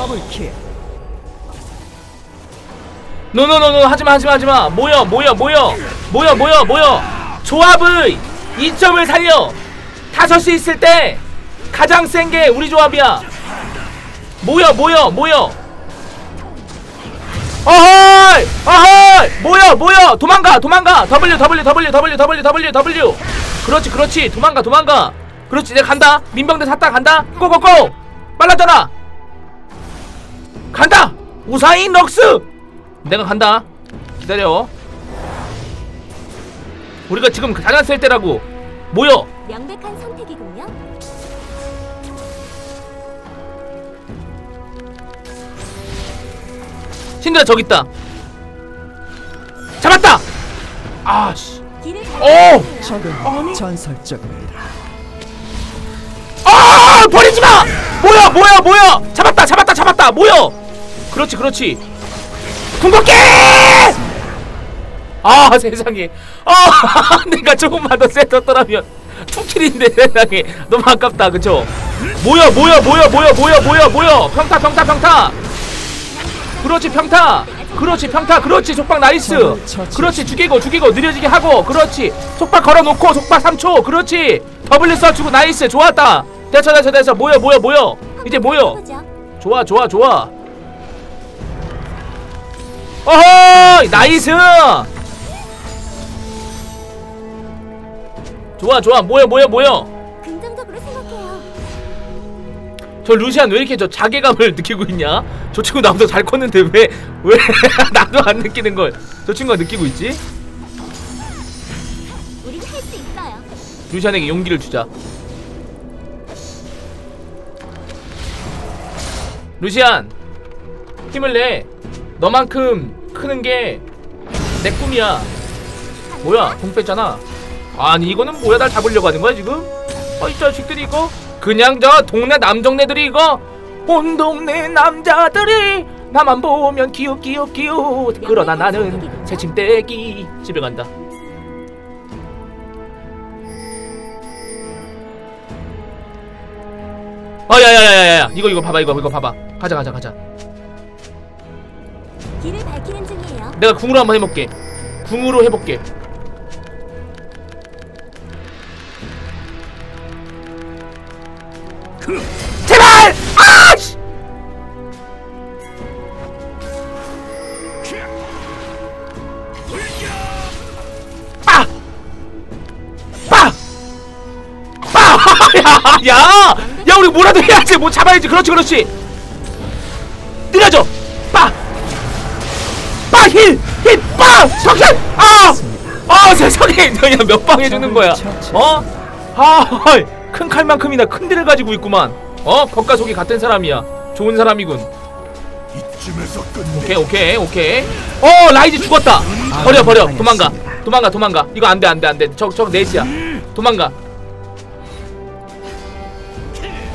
더블킬. 노노노노 하지마 하지마 하지마. 모여 모여 모여. 모여 모여 모여. 조합의 이점을 살려. 다섯이 있을 때 가장 센 게 우리 조합이야. 모여 모여 모여. 어허이 어허이 모여 모여. 도망가 도망가. W W W W W W W. 그렇지 그렇지. 도망가 도망가. 그렇지 내가 간다. 민병대 샀다 간다. 고고고! 빨라져라 간다! 우사인 럭스! 내가 간다. 기다려. 우리가 지금 가장 셀 때라고. 모여! 명백한 선택이군요. 신드라 저기 있다. 잡았다! 아씨. 길을 오! 가주세요. 적은 전설적입니다. 아! 버리지 마! 뭐야 뭐야 뭐야 잡았다 잡았다 잡았다! 모여 그렇지 그렇지. 궁극기! 아 세상에. 아 내가 조금만 더 세졌더라면 투킬인데 세상에. 너무 아깝다 그쵸? 모여 모여 모여 모여 모여 모여 모여. 평타 평타 평타. 그렇지 평타. 그렇지 평타. 그렇지 속박 나이스. 그렇지 죽이고 죽이고 느려지게 하고. 그렇지. 속박 걸어놓고 속박 3초. 그렇지. 더블리 써주고 나이스. 좋았다. 됐어 됐어 됐어. 모여 모여 모여. 이제 모여. 좋아 좋아 좋아 어허! 나이스! 좋아 좋아. 모여 모여 모여. 긍정적으로 생각해요. 저 루시안 왜 이렇게 저 자괴감을 느끼고 있냐? 저 친구 나보다 잘 컸는데 왜 왜 나도 안 느끼는 걸 저 친구가 느끼고 있지? 우린 할 수 있어요. 루시안에게 용기를 주자. 루시안 힘을 내. 너만큼 크는 게 내 꿈이야. 뭐야? 공 뺐잖아. 아니 이거는 뭐야? 날 잡으려고 하는 거야 지금? 어이 자식들이 이거? 그냥 저 동네 남정네들이 이거? 온 동네 남자들이 나만 보면 기웃 기웃 기웃 그러나 나는 새침대기 집에 간다. 아 야야야야야. 이거 이거 봐봐 이거 이거 봐봐. 가자 가자 가자 길을 밝히는 중이에요. 내가 궁으로 한번 해볼게 궁으로 해볼게 제발 아 씨 빠! 빠! 빠! 야! 야! 야 우리 뭐라도 해야지 뭐 잡아야지 그렇지 그렇지 느려져! 힐! 힐! 빠! 정신! 아! 아 세상에 그냥 몇 방 해주는 거야 어? 아, 헐. 큰 칼만큼이나 큰 데를 가지고 있구만 어? 겉과 속이 같은 사람이야 좋은 사람이군. 오케이 오케이 오케이 어 라이즈 죽었다 버려 버려 도망가 도망가 도망가 이거 안돼 안돼 안돼 저저 넷이야 도망가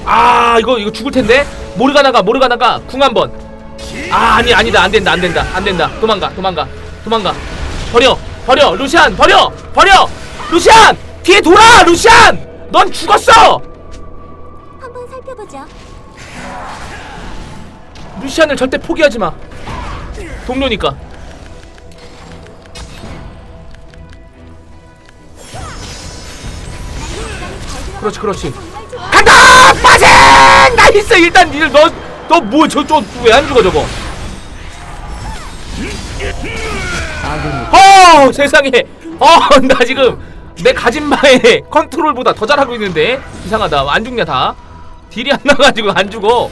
아 이거 이거 죽을 텐데 모르가나가 모르가나가 궁 한번 아 아니 아니다. 안 된다. 안 된다. 안 된다. 도망가. 도망가. 도망가. 버려. 버려. 루시안. 버려. 버려. 루시안! 뒤에 돌아! 루시안! 넌 죽었어! 한번 살펴보죠. 루시안을 절대 포기하지 마. 동료니까. 그렇지 그렇지. 간다! 빠진! 나이스! 일단 니들 너 너뭐 저쪽 왜안 죽어 저거? 어 세상에. 어나 지금 내 가진 바에 컨트롤보다 더 잘하고 있는데? 이상하다. 안 죽냐 다? 딜이 안 나가지고 안 죽어.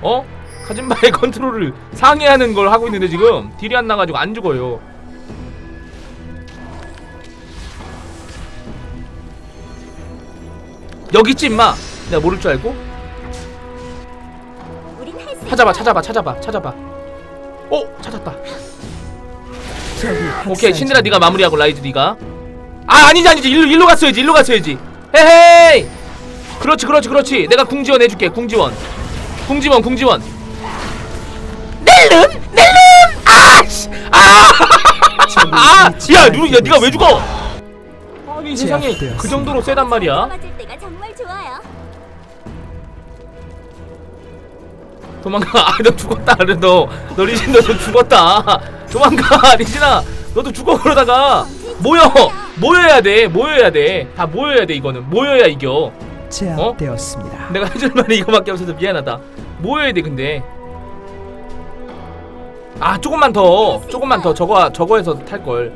어? 가진 바의 컨트롤을 상회하는 걸 하고 있는데 지금? 딜이 안 나가지고 안 죽어요. 여기 있지 임마. 내가 모를 줄 알고 찾아봐. 찾아봐 찾아봐 찾아봐. 오 찾았다. 오케이 신드라 네가 마무리하고 라이즈 네가. 아 아니지 아니지. 일로 일로 갔어야지 일로 갔어야지. 헤헤이. 그렇지 그렇지 그렇지. 내가 궁지원 해줄게 궁지원. 궁지원 궁지원. 넬름? 넬름? 아씨! 아아야 누야 네가 왜 죽어? 아니 세상에 그 정도로 세단 말이야 도망가. 아너 죽었다. 그래 너너 리신 너도 죽었다. 도망가 리신아. 너도 죽어 그러다가. 모여. 모여야 돼. 모여야 돼다 모여야 돼 이거는. 모여야 이겨. 제압되었습니다. 내가 해줄 말이 이거밖에 없어서 미안하다. 모여야 돼 근데. 아 조금만 더. 조금만 더. 저거 저거에서 탈걸.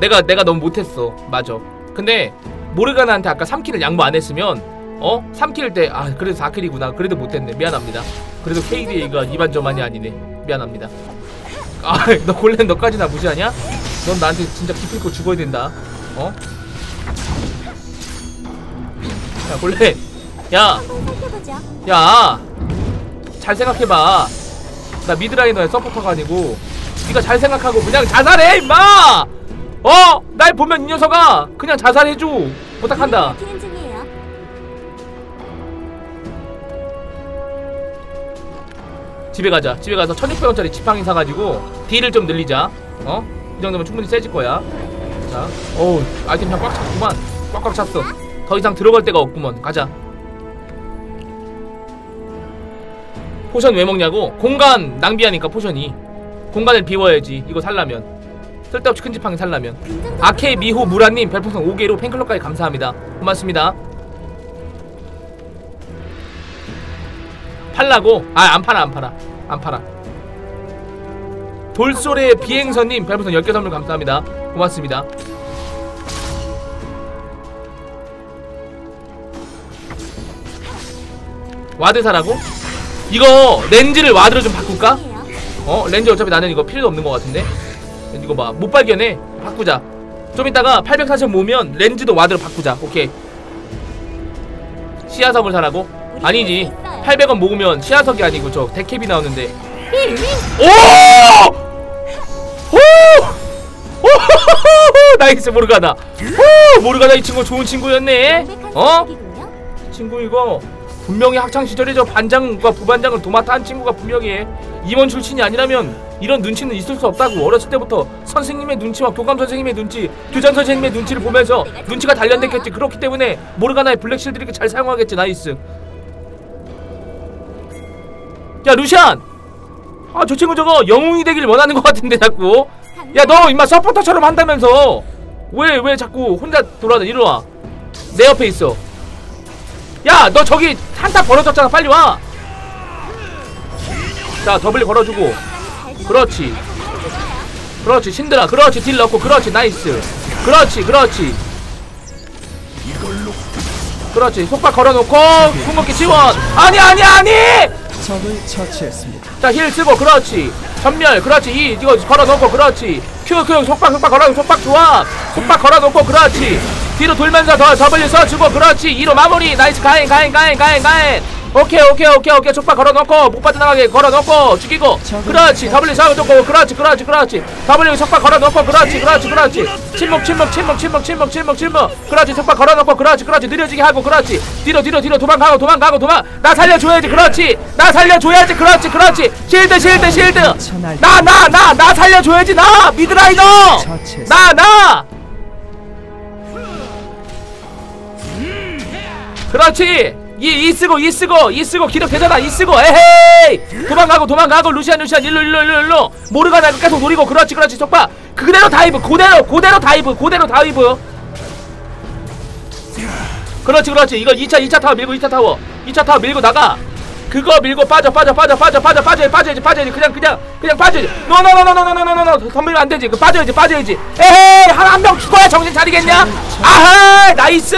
내가 내가 너무 못했어. 맞아. 근데 모르가나한테 아까 3킬을 양보 안 했으면 어? 3킬 때 아 그래도 4킬이구나 그래도 못했네 미안합니다 그래도 KDA가 이반저만이 아니네 미안합니다 아너 골렘 너까지 나 무시하냐? 넌 나한테 진짜 기필코 죽어야 된다 어? 야 골렘 야. 야, 잘 생각해봐. 나 미드라이너의 서포터가 아니고 네가 잘 생각하고 그냥 자살해, 임마. 어? 날 보면 이 녀석아 그냥 자살해줘. 부탁한다. 집에 가자. 집에 가서 1600원짜리 지팡이 사가지고 딜을 좀 늘리자. 어? 이 정도면 충분히 세질 거야. 자, 어우 아이템 그냥 꽉 찼구만. 꽉꽉 찼어. 더 이상 들어갈 데가 없구먼. 가자. 포션 왜 먹냐고? 공간 낭비하니까 포션이. 공간을 비워야지. 이거 살라면. 쓸데없이 큰 지팡이 살라면. 아케 미호 무라님 별풍선 5개로 팬클럽까지 감사합니다. 고맙습니다. 팔라고? 아 안 팔아 안 팔아 안 팔아. 돌소래 비행선님 별풍선 10개 선물 감사합니다. 고맙습니다. 와드 사라고? 이거 렌즈를 와드로 좀 바꿀까? 어? 렌즈 어차피 나는 이거 필요도 없는 것 같은데 이거 봐 못 발견해 바꾸자 좀 이따가 840 모으면 렌즈도 와드로 바꾸자 오케이 시야석을 사라고? 아니지 800원 모으면 시야석이 아니고 저 데캡이 나오는데 오! 오! 오! 나이스 모르가나 오! 모르가나 이 친구 좋은 친구였네 어? 친구 이거 분명히 학창 시절에 저 반장과 부반장을 도맡아 한 친구가 분명히 해. 임원 출신이 아니라면 이런 눈치는 있을 수 없다고 어렸을 때부터 선생님의 눈치와 교감 선생님의 눈치, 교장 선생님의 눈치를 보면서 눈치가 단련됐겠지. 그렇기 때문에 모르가나의 블랙실드 이렇게 잘 사용하겠지. 나이스. 야 루시안, 아 저 친구 저거 영웅이 되길 원하는 것 같은데 자꾸. 야 너 임마 서포터처럼 한다면서 왜 왜 자꾸 혼자 돌아다 이리 와. 내 옆에 있어. 야, 너 저기 한타 벌어졌잖아. 빨리 와. 자, 더블리 걸어주고. 그렇지. 그렇지, 신들아. 그렇지, 딜 넣고. 그렇지, 나이스. 그렇지, 그렇지. 그렇지, 속박 걸어놓고. 궁극기 지원. 아니, 아니, 아니! 적을 처치했습니다. 자, 힐 쓰고. 그렇지. 전멸. 그렇지. 이, 이거 걸어놓고. 그렇지. 큐, 큐, 속박, 속박 걸어놓고. 속박 좋아. 속박 걸어놓고. 그렇지. 뒤로 돌면서 더 더블 써주고. 그렇지. 2로 마무리. 나이스. 가인, 가인, 가인, 가인, 가인. 오케이 오케이 오케이 오케이. 속박 걸어놓고 못 빠져나가게 걸어놓고 죽이고. 그렇지. W 잡아놓고. 그렇지 그렇지 그렇지. W 속박 걸어놓고 그렇지 그렇지 그렇지. 침묵 침묵 침묵 침묵 침묵 침묵 침묵. 그렇지 속박 걸어놓고 그렇지 그렇지. 느려지게 하고 그렇지. 뒤로 뒤로 뒤로 도망가고 도망가고 도망. 나 살려줘야지 그렇지. 나 살려줘야지 그렇지 그렇지. 실드 실드 실드. 나 나 나 나 살려줘야지 나. 처치했습니다. 나 나. 그렇지 이, 이 쓰고 이 쓰고 이 쓰고 기록 되잖아 이 쓰고. 에헤이! 도망가고 도망가고 루시안 루시안 일로 일로 일로 일로. 모르가나 계속 노리고 그렇지 그렇지 속박. 그대로 다이브 그대로 그대로 다이브 그대로 다이브. 그렇지 그렇지. 이거 2차 2차 타워 밀고 2차 타워. 2차 타워 밀고 나가 그거 밀고 빠져 빠져 빠져 빠져 빠져 빠져야지 빠져야지 빠져야지. 그냥 그냥 그냥 빠져야지. 노노노노노노노노노 덤비면 안 되지. 그 빠져야지 빠져야지. 에헤이 한명 죽어야 정신 차리겠냐? 아하 나이스!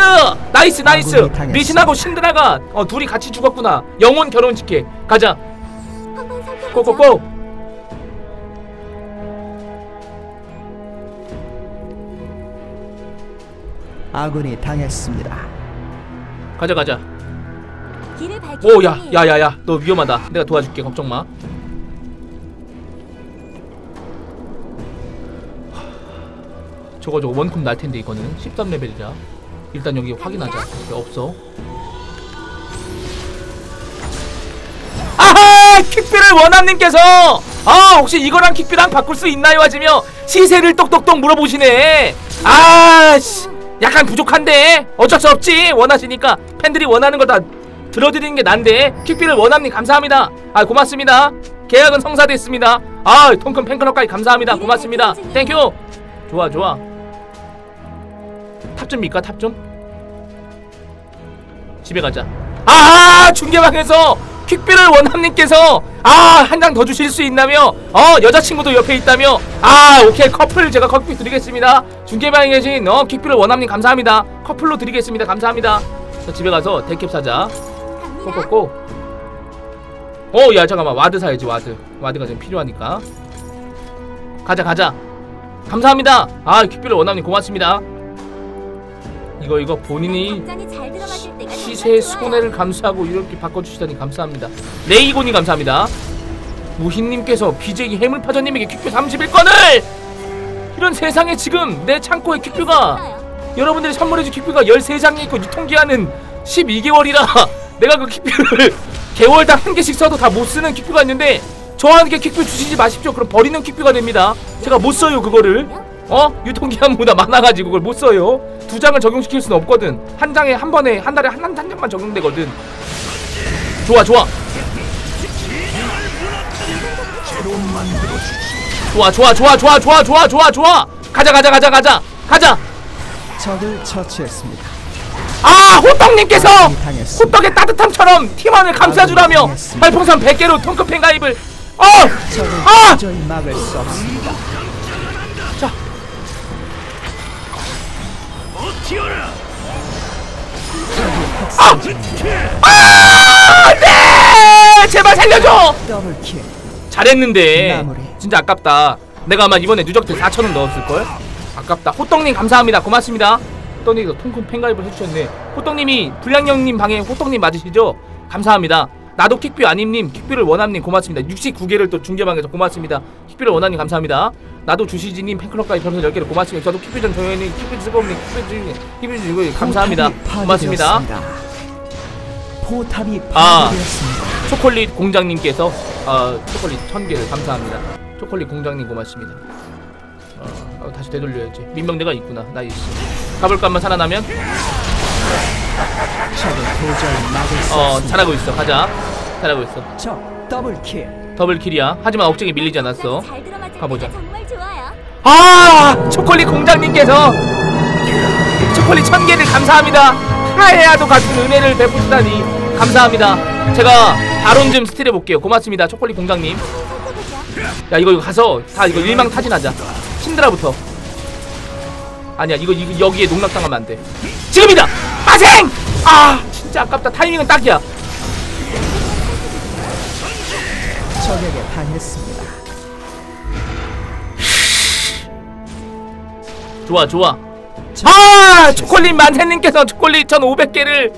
나이스 나이스. 리신하고 신드라가 어 둘이 같이 죽었구나. 영혼 결혼 직해 가자. 고고고. 아군이 당했습니다. 가자 가자 길을 밝히는 오야 중이에요. 야야 야. 너 위험하다. 내가 도와줄게 걱정 마. 저거 저거 원콤 날 텐데 이거는. 13레벨이라. 일단 여기 확인하자. 여기 없어. 아하! 킥비를 원함님께서! 아 혹시 이거랑 킥비랑 바꿀 수 있나요? 하시며 시세를 똑똑똑 물어보시네. 아씨. 약간 부족한데? 어쩔 수 없지. 원하시니까 팬들이 원하는 거다 들어드리는 게 난데 퀵비를 원함님 감사합니다. 아 고맙습니다. 계약은 성사됐습니다. 아 통큰 팬클럽까지 감사합니다. 고맙습니다. 땡큐. 좋아 좋아. 탑좀 밀까 탑 좀? 집에 가자. 아 중계방에서 퀵비를 원함님께서 아 한 장 더 주실 수 있나며? 어 여자친구도 옆에 있다며? 아 오케이. 커플 제가 커피 드리겠습니다. 중계방에 계신 어 퀵비를 원함님 감사합니다. 커플로 드리겠습니다. 감사합니다. 자, 집에 가서 대캡 사자 꼬꼬꼬 어야 잠깐만. 와드 사야지 와드. 와드가 지금 필요하니까. 가자 가자. 감사합니다. 아 퀵비를 원함님 고맙습니다. 이거 이거 본인이 시세의. 손해를 감수하고 이렇게 바꿔주시다니 감사합니다. 레이곤이 감사합니다. 무hin님께서 BJ 해물파전님에게 퀵뷰 31건을! 이런 세상에 지금 내 창고에 퀵뷰가 좋아요. 여러분들이 선물해준 퀵뷰가 13장이 있고 유통기한은 12개월이라 내가 그 퀵뷰를 개월당 한 개씩 써도 다 못 쓰는 퀵뷰가 있는데 저한테 퀵뷰 주시지 마십시오. 그럼 버리는 퀵뷰가 됩니다. 제가 못 써요 그거를. 어? 유통기한보다 많아가지고 그걸 못 써요. 두 장을 적용시킬 수는 없거든. 한 장에 한 번에 한 달에 한, 한 장만 적용되거든. 좋아 좋아 좋아. 좋아 좋아 좋아 좋아 좋아 좋아 좋아. 가자 가자 가자 가자. 가자. 적을 처치했습니다. 아 호떡님께서 당했습니다. 호떡의 따뜻함처럼 팀원을 감싸주라며 당했습니다. 발풍선 100개로 통크팬 가입을 어! 아! 자 학살 중입니다. 안돼 제발 살려줘. 잘했는데. 진짜 아깝다 내가 아마 이번에 누적대 4천원 넣었을걸 아깝다 호떡님 감사합니다 고맙습니다 호떡님도 통큰 팬가입을 해주셨네 호떡님이 불량형님 방에 호떡님 맞으시죠? 감사합니다 나도 킥뷰 아님님 킥뷰를 원함님 고맙습니다 69개를 또 중계방에서 고맙습니다 킥뷰를 원함님 감사합니다 나도 주시지님 팬클럽까지 별풍선 10개를 고맙습니다 저도 킥뷰전 조연님 킥뷰 즐거움님 킥뷰 즐거움님 감사합니다 고맙습니다. 포탑이 아. 초콜릿 공장님께서 어, 초콜릿 천 개를 감사합니다. 초콜릿 공장님 고맙습니다. 어, 어, 다시 되돌려야지. 민병대가 있구나. 나 있어. 가볼까 한번 살아나면? 어. 잘하고 있어. 가자. 잘하고 있어. 적 더블킬. 더블 킬이야. 하지만 억제기 밀리지 않았어. 가보자. 아 초콜릿 공장님께서 초콜릿 천 개를 감사합니다. 하야도 같은 은혜를 베푸시다니 감사합니다. 제가 바론 좀 스틸해 볼게요. 고맙습니다. 초콜릿 공장님. 야 이거 이거 가서 다 이거 일망 타진하자 신드라부터 아니야 이거, 이거 여기에 농락당하면 안돼. 지금이다! 빠생! 아 진짜 아깝다. 타이밍은 딱이야. 적에게 당했습니다. 좋아 좋아. 아 초콜릿 만세님께서 초콜릿 1500개를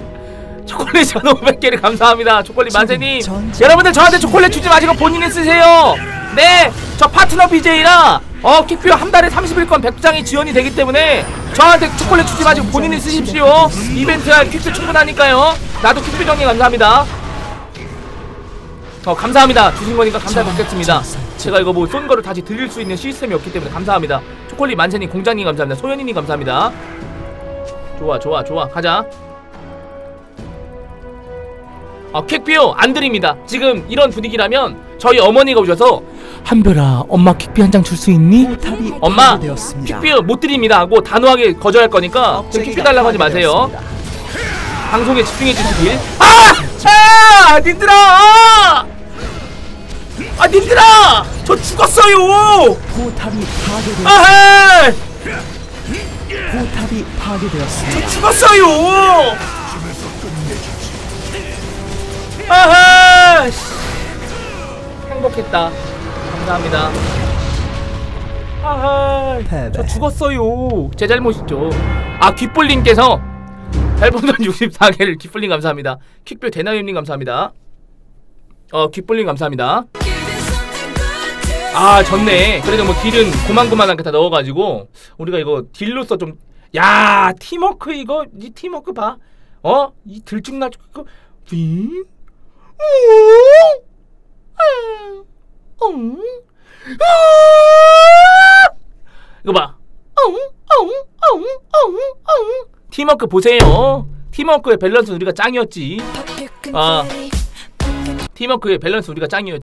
초콜릿 1500개를 감사합니다. 초콜릿 만세님. 여러분들 저한테 초콜릿 주지 마시고 본인이 쓰세요. 네저 파트너 BJ라 어 킥뷰 한 달에 30일권 100장이 지원이 되기 때문에 저한테 초콜릿 주지 마시고 본인이 쓰십시오. 이벤트할 킥뷰 충분하니까요. 나도 킥뷰 정리 감사합니다. 어 감사합니다. 주신 거니까 감사히 받겠습니다. 제가 이거 뭐 쏜 거를 다시 드릴 수 있는 시스템이 없기 때문에 감사합니다. 초콜릿 만세님 공장님 감사합니다. 소연이님 감사합니다. 좋아 좋아 좋아. 가자. 어 퀵뷰 안 드립니다. 지금 이런 분위기라면 저희 어머니가 오셔서 한별아 엄마 퀵뷰 한장 줄 수 있니? 엄마. 퀵뷰 못 드립니다 하고 단호하게 거절할 거니까 지금 퀵뷰 달라고 하지 마세요. 방송에 집중해 주시길 아! 아! 님들아! 아 님들아! 저 죽었어요! 포탑이 파괴되었습니다. 아하! 포탑이 파괴되었습니다. 죽었어요! 아하! 씨. 행복했다. 감사합니다. 아하! 저 죽었어요. 제 잘못이죠. 아, 귓불님께서 별풍선 64개를 귓불님 감사합니다. 퀵뷰 대나유님 감사합니다. 어, 귓불님 감사합니다. 아, 졌네. 그래도 뭐 딜은 고만고만하게 다 넣어가지고 우리가 이거 딜로서 좀, 야, 팀워크 이거 이 팀워크 봐. 어, 이 들쭉날 거, 윙, 우, 응, 아! 이거 봐. 엉, 엉, 엉, 엉, 엉. 팀워크 보세요. 팀워크의 밸런스 우리가 짱이었지 아 팀워크의 밸런스 우리가 짱이었지